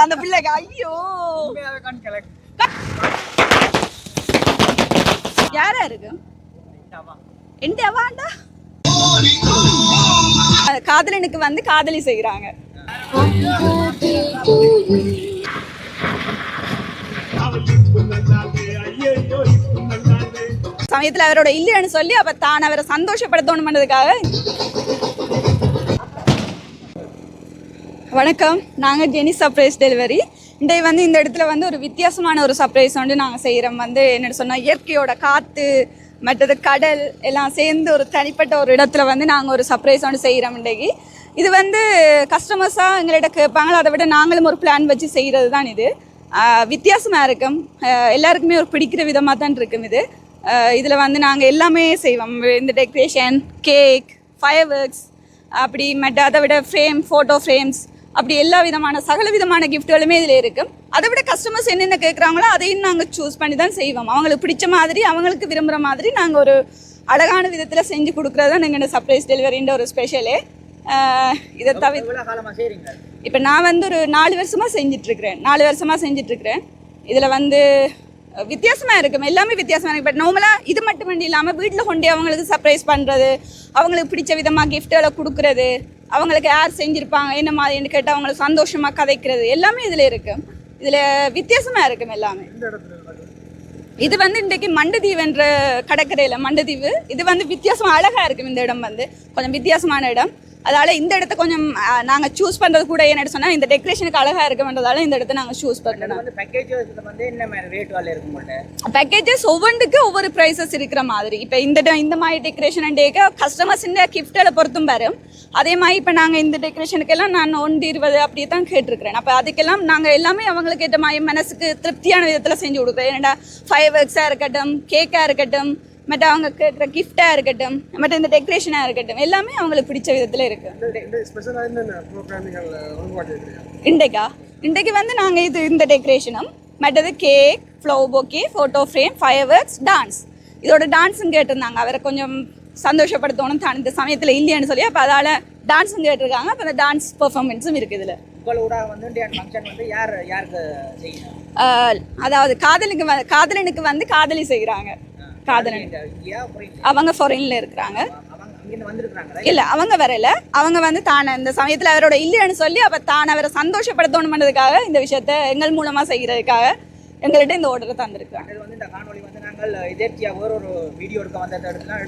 அந்த பிள்ளைக்கு ஐயோ. யாரா இருக்கு? எந்த காதலனுக்கு வந்து காதலி செய்கிறாங்க சமயத்துல அவரோட இல்லைன்னு சொல்லி அப்ப தான் அவரை சந்தோஷப்படுத்தணும் பண்ணதுக்காக வணக்கம். நாங்கள் ஜெனி சர்ப்ரைஸ் டெலிவரி இன்றைக்கு வந்து இந்த இடத்துல வந்து ஒரு வித்தியாசமான ஒரு சர்ப்ரைஸ் வந்து நாங்கள் செய்கிறோம் வந்து என்னென்னு சொன்னால் இயற்கையோட காற்று மற்றது கடல் எல்லாம் சேர்ந்து ஒரு தனிப்பட்ட ஒரு இடத்துல வந்து நாங்கள் ஒரு சர்ப்ரைஸ் வந்து செய்கிறோம் இன்றைக்கு. இது வந்து கஸ்டமர்ஸாக எங்கள்கிட்ட கேட்பாங்களோ? அதை விட நாங்களும் ஒரு பிளான் வச்சு செய்கிறது தான் இது வித்தியாசமாக இருக்கும். எல்லாருக்குமே ஒரு பிடிக்கிற விதமாக தான் இருக்கும் இது. இதில் வந்து நாங்கள் எல்லாமே செய்வோம். இந்த டெக்கரேஷன் கேக் ஃபயர் ஒர்க்ஸ் அப்படி மற்ற அதை விட ஃப்ரேம் ஃபோட்டோ ஃப்ரேம்ஸ் அப்படி எல்லா விதமான சகல விதமான கிஃப்ட்டுகளுமே இதில் இருக்கும் அதை விட கஸ்டமர்ஸ் என்னென்ன கேட்குறாங்களோ அதையும் நாங்கள் சூஸ் பண்ணி தான் செய்வோம். அவங்களுக்கு பிடிச்ச மாதிரி அவங்களுக்கு விரும்புகிற மாதிரி நாங்கள் ஒரு அழகான விதத்தில் செஞ்சு கொடுக்குறது தான் எங்கள் சர்ப்ரைஸ் டெலிவரின்ற ஒரு ஸ்பெஷலு இதை தவிர இப்போ நான் வந்து ஒரு நாலு வருஷமாக செஞ்சிட்ருக்கிறேன். நாலு வருஷமாக செஞ்சிட்ருக்கிறேன். இதில் வந்து அஹ், வித்தியாசமா இருக்கும் எல்லாமே வித்தியாசமா இருக்கு. பட் நார்மலாக இது மட்டும் இல்லாமல் வீட்டில் கொண்டு அவங்களுக்கு சர்ப்ரைஸ் பண்ணுறது அவங்களுக்கு பிடிச்ச விதமாக கிஃப்ட்டுகளை கொடுக்குறது அவங்களுக்கு யார் செஞ்சுருப்பாங்க என்ன மாதிரின்னு கேட்டு அவங்களுக்கு சந்தோஷமாக கதைக்கிறது எல்லாமே இதில் இருக்கும் இதில் வித்தியாசமாக இருக்கும் எல்லாமே. இது வந்து இன்றைக்கு மண்டதீவுன்ற கடற்கரையில் மண்டதீவு. இது வந்து வித்தியாசமா அழகாக இருக்கும் இந்த இடம் வந்து. கொஞ்சம் வித்தியாசமான இடம். அதால இந்த இடத்த கொஞ்சம் நாங்கள் சூஸ் பண்ணுறது கூட என்ன சொன்னால் இந்த டெக்கரேஷனுக்கு அழகாக இருக்குன்றதால இந்த இடத்த நாங்கள் சூஸ் உங்கள்கிட்ட பேக்கேஜஸ் ஒவ்வொன்றுக்கு ஒவ்வொரு ப்ரைஸஸ் இருக்கிற மாதிரி. இப்போ இந்த இந்த மாதிரி டெக்கரேஷன் டேக்கு கஸ்டமர்ஸ் இந்த கிஃப்ட்டில் பொறுத்தும் வரும் அதே மாதிரி இப்போ நாங்கள் இந்த டெக்கரேஷனுக்கெல்லாம் நான் ஒன்று இருபது அப்படி தான் கேட்டிருக்கிறேன். அப்போ அதுக்கெல்லாம் நாங்கள் எல்லாமே அவங்களுக்கு ஏற்ற மாதிரி மனசுக்கு திருப்தியான விதத்தில் செஞ்சு கொடுக்குறோம் ஏன்னா ஃபயர் ஒர்க்ஸாக இருக்கட்டும் கேக்காக இருக்கட்டும் மற்ற அவங்க கேட்குற கிஃப்டாக இருக்கட்டும் மற்ற இந்த டெக்கரேஷனாக இருக்கட்டும் எல்லாமே அவங்களுக்கு பிடிச்ச விதத்தில் இருக்குது இன்றைக்கா? இன்றைக்கு வந்து நாங்கள் இது இந்த டெக்கரேஷனும் மற்றது cake flower bouquet photo frame fireworks dance இதோட டான்ஸும் கேட்டிருந்தாங்க. அவரை கொஞ்சம் சந்தோஷப்படுத்தணும் தான் இந்த சமயத்தில் இல்லைன்னு சொல்லி அப்போ அதால் டான்ஸும் கேட்டிருக்காங்க. அப்போ அந்த டான்ஸ் பெர்ஃபார்மன்ஸும் இருக்குது இதில். உங்களோட வந்து ஃபங்க்ஷன் வந்து யார் யாருக்கு செய்யணும் அதாவது காதலுக்கு வ காதலனுக்கு வந்து காதலி செய்கிறாங்க காதலன். அவங்க ஃபாரின்ல இருக்கிறாங்க. இல்லை அவங்க வரல அவங்க வந்து தானே இந்த சமயத்தில் அவரோட இல்லைன்னு சொல்லி அப்போ தான் அவரை சந்தோஷப்படுத்தணும் பண்ணதுக்காக இந்த விஷயத்த எங்கள் மூலமாக செய்கிறதுக்காக எங்கள்கிட்ட இந்த ஆர்டரை தந்திருக்காங்க இது வந்து இந்த காணொளி வந்து நாங்கள் எதேர்ச்சியாக வேற ஒரு வீடியோ எடுக்க வந்த இடத்துல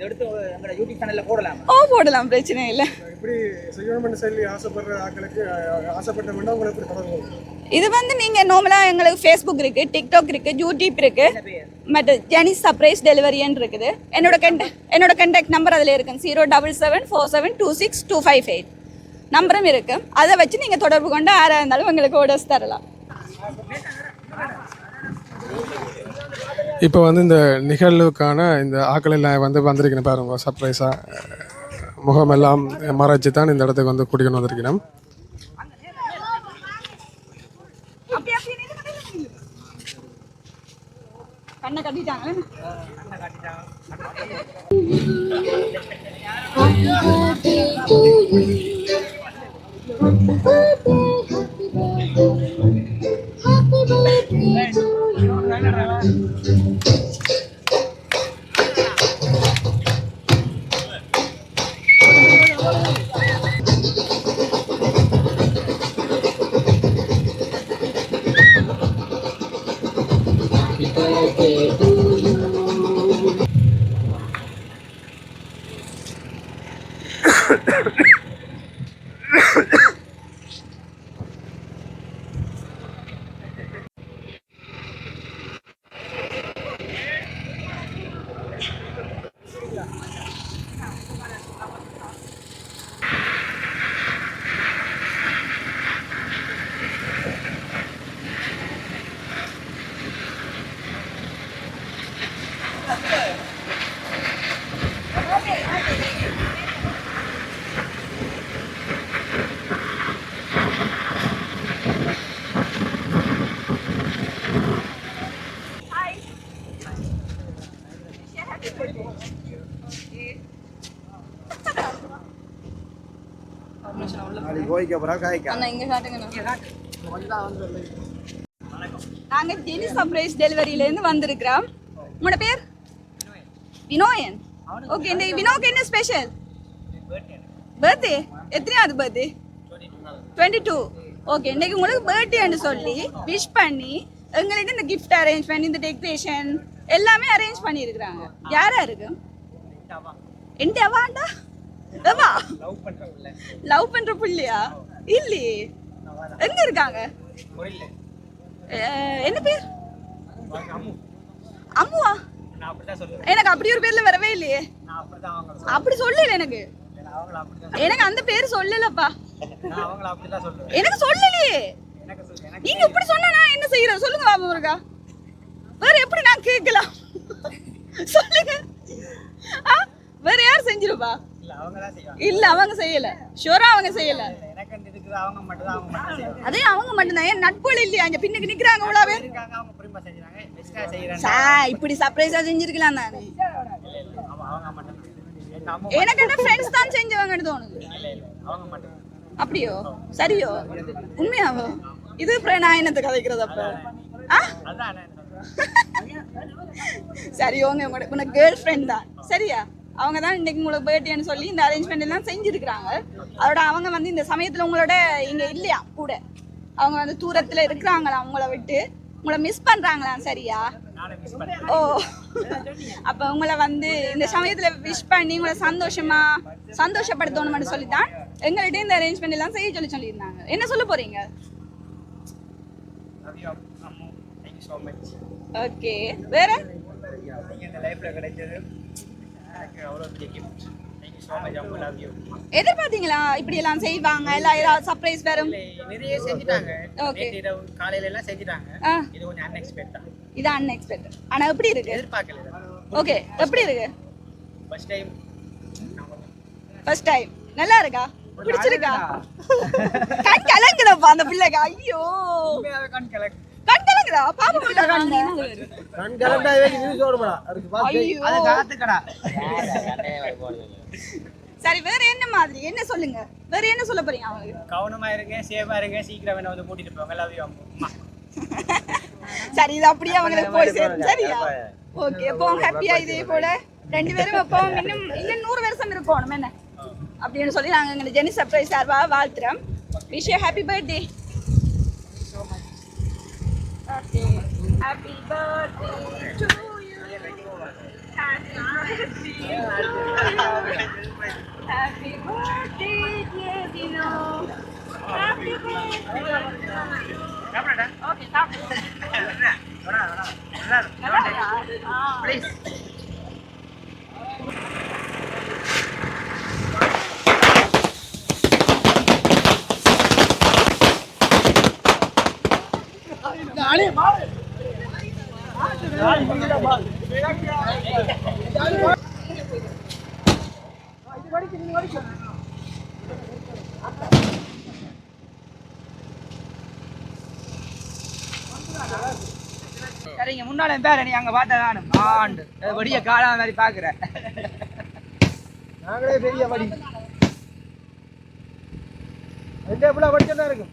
எடுத்து எங்களோட யூடியூப் சேனலில் போடலாம்? ஓ போடலாம் பிரச்சனை இல்லை. இப்படி செய்யணும்னு சொல்லி ஆசைப்படுற ஆட்களுக்கு அஹ், ஆசைப்பட்ட வேண்டாம் உங்களுக்கு தொடர்பு? இது வந்து நீங்கள் நார்மலாக எங்களுக்கு ஃபேஸ்புக் இருக்குது டிக்டாக் இருக்குது யூடியூப் இருக்குது மற்ற ஜெனி சர்ப்ரைஸ் டெலிவரின்னு இருக்குது. என்னோட கண்ட என்னோட கான்டாக்ட் நம்பர் அதில் இருக்கும் zero double seven four seven two six two five eight நம்பரும் இருக்கு. அதை வச்சு நீங்கள் தொடர்பு கொண்டு யாராக இருந்தாலும் உங்களுக்கு ஆர்டர்ஸ் தரலாம். இப்போ வந்து இந்த நிகழ்வுக்கான இந்த ஆக்கள் எல்லாம் வந்து வந்திருக்கணும் பாருங்க சர்ப்ரைஸாக முகமெல்லாம் மறைச்சு தான் இந்த இடத்துக்கு வந்து குடிக்கணும் வந்திருக்கணும் கண்ணை கட்டிட்டாங்க que கோயிக்க போகிறா காய்க்கா. அண்ணா இங்கே காட்டுங்கண்ணா நாங்க ஜெனி சர்ப்ரைஸ் டெலிவரியில இருந்து வந்திருக்கிறோம். உங்களோட பேர்? வினோயன். ஓகே இந்த வினோக்கு என்ன ஸ்பெஷல் பர்த்டே எத்தனையாவது பர்த்டே டுவெண்ட்டி டூ ஓகே இன்னைக்கு உங்களுக்கு பர்த்டேன்னு சொல்லி விஷ் பண்ணி எங்கள்கிட்ட இந்த கிஃப்ட் அரேஞ்ச் பண்ணி இந்த டெக்கரேஷன் எல்லாமே அரேஞ்ச் பண்ணியிருக்கிறாங்க. யாரா இருக்கு? என்கிட்ட அவாண்டா? எவா? லவ் பண்ற புள்ளையா? இல்லையே. எங்க இருக்காங்க? என்ன பேர்? அம்மு. அம்முவா? எனக்கு அப்படி ஒரு பேர்ல வரவே இல்லையே. அப்படி சொல்லல எனக்கு. எனக்கு அந்த பேர் சொல்லலப்பா. எனக்கு சொல்லலையே. நீங்க இப்படி சொன்னா நான் என்ன செய்யறேன் சொல்லுங்க பாபு முருகா. வேற எப்படி நான் கேட்கலாம்? சொல்லுங்க? வேற யார் செஞ்சிருப்பா? இல்ல அவங்க செய்யல. ஷூரா அவங்க செய்யல. அதே அவங்க மட்டும்தான். ஏன் நட்புல இல்லையா? அங்க பின்னுக்கு நிக்கிறாங்க அவ்வளவு இப்படி சர்ப்ரைஸா செஞ்சிருக்கலாம் தானே எனக்கு என்ன ஃப்ரெண்ட்ஸ் தான் செஞ்சவங்கன்னு தோணுது. அப்படியோ? சரியோ? உண்மையாவோ? இது நான் என்னத்தை கதைக்கிறது அப்ப? சரி உங்க உனக்கு கேர்ள் ஃப்ரெண்ட் தான். சரியா? அவங்க தான் இன்னைக்கு உங்களுக்கு பர்த்டேன்னு சொல்லி இந்த அரேஞ்ச்மெண்ட் எல்லாம் செஞ்சிருக்கிறாங்க. அதோட அவங்க வந்து இந்த சமயத்துல உங்களோட இங்க இல்லையா? கூட. அவங்க வந்து தூரத்துல இருக்கிறாங்களா உங்களை விட்டு? உங்களை மிஸ் பண்றாங்களாம் சரியா? ஓ. அப்ப உங்களை வந்து இந்த சமயத்துல விஷ் பண்ணி உங்களை சந்தோஷமா சந்தோஷப்படுத்தணும்னு சொல்லி தான் எங்கள்கிட்ட இந்த அரேஞ்ச்மெண்ட் எல்லாம் செய்ய சொல்லி சொல்லியிருந்தாங்க. என்ன சொல்ல போறீங்க? ஓகே வேற? எதிர்பார்த்தீங்களா? இப்படி எல்லாம் செய்வாங்க எல்லாம் ஏதாவது சர்ப்ரைஸ் வரும்? நிறைய செஞ்சுட்டாங்க. இரவு காலையில எல்லாம் செஞ்சுட்டாங்க. இது கொஞ்சம் அன்எக்ஸ்பெக்ட் தான். இது அன்எக்ஸ்பெக்டட் ஆனா எப்படி இருக்கு? எதிர்பார்க்கல ஓகே எப்படி இருக்கு? ஃபர்ஸ்ட் டைம் ஃபர்ஸ்ட் டைம் நல்லா இருக்கா? பிடிச்சிருக்கா? கண் கலங்குதப்பா அந்த பிள்ளைக்கு. ஐயோ. கண் கலக்கு கலங்குதா பாப்பா முடியல கண் கண் கலண்டா நியூஸ் வருமாடா அதுக்கு பார்த்து ஐயோ. அது காத்துக்கடா. சரி வேற என்ன மாதிரி? என்ன சொல்லுங்க? வேற என்ன சொல்ல போறீங்க அவங்களுக்கு கவனமா இருங்க சேஃபா இருங்க. சீக்கிரம் என்ன வந்து கூட்டிட்டு போங்க. லவ் யூ அம்மா. சரி இது அப்படியே அவங்களுக்கு போய் சேரும். சரியா? ஓகே அப்போ ஹாப்பியா இதே போல. ரெண்டு பேரும் அப்போ இன்னும் இன்னும் நூறு வருஷம் இருக்கணும். என்ன? அப்படின்னு சொல்லி நாங்கள் எங்கள் ஜெனி சர்ப்ரைஸ் சார்பா வாழ்த்துறோம். Wish you happy birthday birthday, happy birthday to you. Happy birthday to you. Happy birthday, dear Dino. Happy birthday. Okay, stop. Please. சரிங்க முன்னால பேர நீ அங்க பார்த்த நானும் ஆண்டு. வடிய காலா மாதிரி பாக்குறேன் நாங்களே பெரிய படி எந்த எப்படா படிச்சதா இருக்கும்.